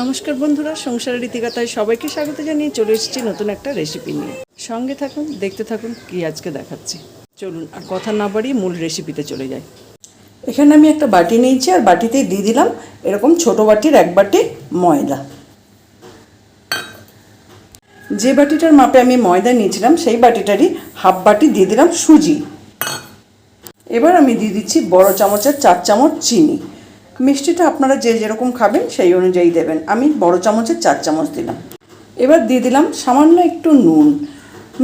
নমস্কার বন্ধুরা, সংসারের রীতিকথায় সবাইকে স্বাগত জানিয়ে চলে এসেছি নতুন একটা রেসিপি নিয়ে। সঙ্গে থাকুন, দেখতে থাকুন কি আজকে দেখাচ্ছি। চলুন, আর কথা না বাড়িয়ে মূল রেসিপিতে চলে যাই। এখানে আমি একটা বাটি নিয়েছি, আর বাটিতে দিয়ে দিলাম এরকম ছোট বাটির এক বাটি ময়দা। যে বাটিটার মাপে আমি ময়দা নিয়েছিলাম, সেই বাটিটারই হাফ বাটি দিয়ে দিলাম সুজি। এবার আমি দিয়ে দিচ্ছি বড় চামচের চার চামচ চিনি। মিষ্টিটা আপনারা যে যেরকম খাবেন সেই অনুযায়ী দেবেন। আমি বড় চামচের চার চামচ দিলাম। এবার দিয়ে দিলাম সামান্য একটু নুন।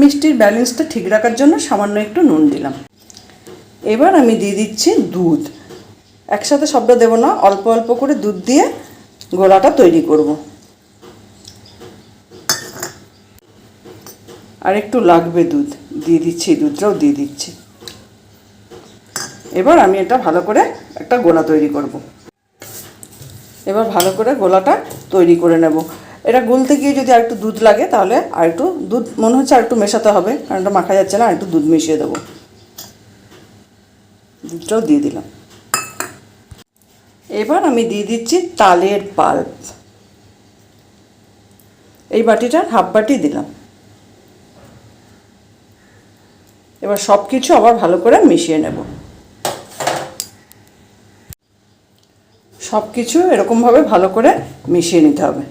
মিষ্টির ব্যালেন্সটা ঠিক রাখার জন্য সামান্য একটু নুন দিলাম। এবার আমি দিয়ে দিচ্ছি দুধ। একসাথে শব্দ দেবো না, অল্প অল্প করে দুধ দিয়ে গোলাটা তৈরি করব। আর একটু লাগবে দুধ। দিয়ে দিচ্ছি দুধটাও দিয়ে দিচ্ছি। এবার আমি এটা ভালো করে একটা গোলা তৈরি করব। এবার ভালো করে গোলাটা তৈরি করে নেব। এটা গুলতে গিয়ে যদি আরেকটু দুধ লাগে, তাহলে আর একটু দুধ, মনে হচ্ছে আর একটু মেশাতে হবে, কারণ এটা মাখা যাচ্ছে না আর একটু দুধ মিশিয়ে দেবো। দুধটাও দিয়ে দিলাম। এবার আমি দিয়ে দিচ্ছি তালের পাল্প। এই বাটিটার হাফ বাটি দিলাম। এবার সব কিছু আবার ভালো করে মিশিয়ে নেব। সব কিছু এরকমভাবে ভালো করে মিশিয়ে নিতে হবে।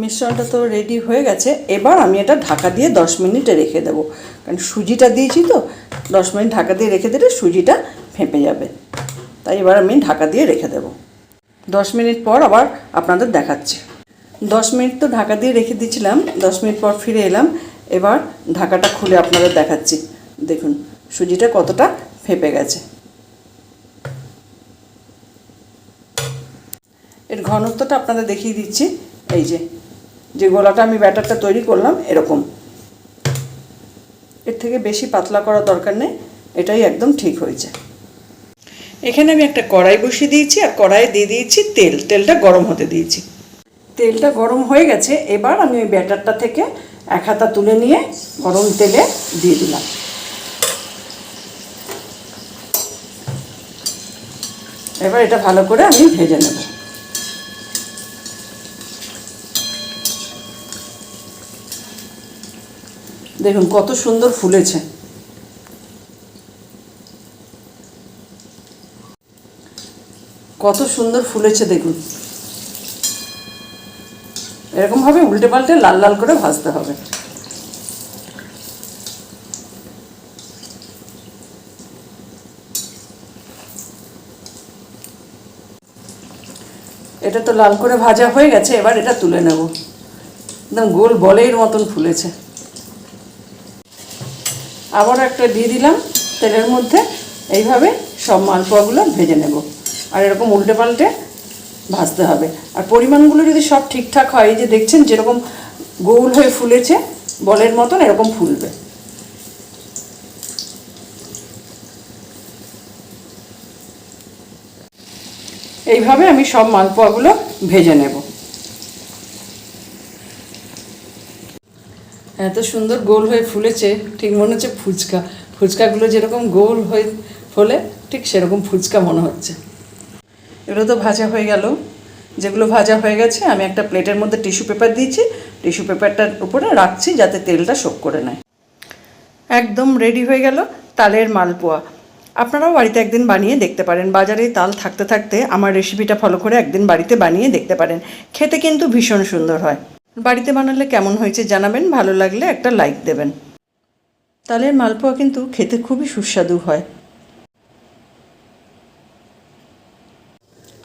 মিশ্রণটা তো রেডি হয়ে গেছে। এবার আমি এটা ঢাকা দিয়ে দশ মিনিটে রেখে দেবো। কারণ সুজিটা দিয়েছি তো, দশ মিনিট ঢাকা দিয়ে রেখে দিলে সুজিটা ফেঁপে যাবে। তাই এবার আমি ঢাকা দিয়ে রেখে দেবো। দশ মিনিট পর আবার আপনাদের দেখাচ্ছি। দশ মিনিট তো ঢাকা দিয়ে রেখে দিয়েছিলাম, দশ মিনিট পর ফিরে এলাম। এবার ঢাকাটা খুলে আপনাদের দেখাচ্ছি। দেখুন, সুজিটা কতটা ফেঁপে গেছে। এর ঘনত্বটা আপনাদের দেখিয়ে দিচ্ছি। এই যে যে গোলাটা আমি ব্যাটারটা তৈরি করলাম, এরকম। এর থেকে বেশি পাতলা করা দরকার নেই, এটাই একদম ঠিক হয়েছে। এখানে আমি একটা কড়াই বসিয়ে দিয়েছি, আর কড়াইয়ে দিয়ে দিয়েছি তেল। তেলটা গরম হতে দিয়েছি। তেলটা গরম হয়ে গেছে, এবার আমি ওই ব্যাটারটা থেকে এক হাতা তুলে নিয়ে গরম তেলে দিয়ে দিলাম। এবার এটা ভালো করে আমি ভেজে নেব। দেখুন কত সুন্দর ফুলেছে। কত সুন্দর ফুলেছে দেখুন। এরকমভাবে উল্টে পাল্টে লাল লাল করে ভাজতে হবে। এটা তো লাল করে ভাজা হয়ে গেছে, এবার এটা তুলে নেব। একদম গোল বলের মতন ফুলেছে। আবার একটা দিয়ে দিলাম তেলের মধ্যে, এইভাবে সব মালপোয়াগুলো ভেজে নেব। আর এরকম উল্টে পাল্টে ভাজতে হবে। আর পরিমাণগুলো যদি সব ঠিকঠাক হয়, এই যে দেখছেন যেরকম গোল হয়ে ফুলেছে, বলের মতন এরকম ফুলবে। এইভাবে আমি সব মালপোয়াগুলো ভেজে নেব। এত সুন্দর গোল হয়ে ফুলেছে, ঠিক মনে হচ্ছে ফুচকা। ফুচকাগুলো যেরকম গোল হয়ে ফলে, ঠিক সেরকম ফুচকা মনে হচ্ছে। এগুলো তো ভাজা হয়ে গেল। যেগুলো ভাজা হয়ে গেছে, আমি একটা প্লেটের মধ্যে টিস্যু পেপার দিয়েছি। টিস্যু পেপারটার উপরে রাখছি যাতে তেলটা শোক করে নেয়। একদম রেডি হয়ে গেল তালের মালপোয়া। আপনারাও বাড়িতে একদিন বানিয়ে দেখতে পারেন। বাজারে তাল থাকতে থাকতে আমার রেসিপিটা ফলো করে একদিন বাড়িতে বানিয়ে দেখতে পারেন। খেতে কিন্তু ভীষণ সুন্দর হয়। বাড়িতে বানালে কেমন হয়েছে জানাবেন, ভালো লাগলে একটা লাইক দেবেন। তালের মালপোয়া কিন্তু খেতে খুবই সুস্বাদু হয়।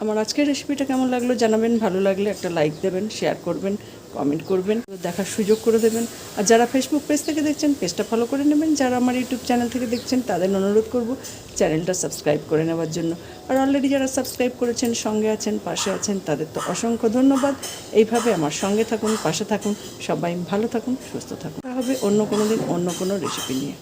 আমার আজকের রেসিপিটা কেমন লাগল জানাবেন, ভালো লাগলে একটা লাইক দেবেন শেয়ার করবেন কমেন্ট করবেন, দেখার সুযোগ করে দেবেন। আর যারা ফেসবুক পেজ থেকে দেখছেন পেজটা ফলো করে নেবেন। যারা আমার ইউটিউব চ্যানেল থেকে দেখছেন, তাদের অনুরোধ করব চ্যানেলটা সাবস্ক্রাইব করে নেওয়ার জন্য। আর অলরেডি যারা সাবস্ক্রাইব করেছেন, সঙ্গে আছেন, পাশে আছেন, তাদের তো অসংখ্য ধন্যবাদ। এইভাবে আমার সঙ্গে থাকুন, পাশে থাকুন, সবাই ভালো থাকুন, সুস্থ থাকুন। হবে অন্য কোনো দিন অন্য কোনো রেসিপি নিয়ে।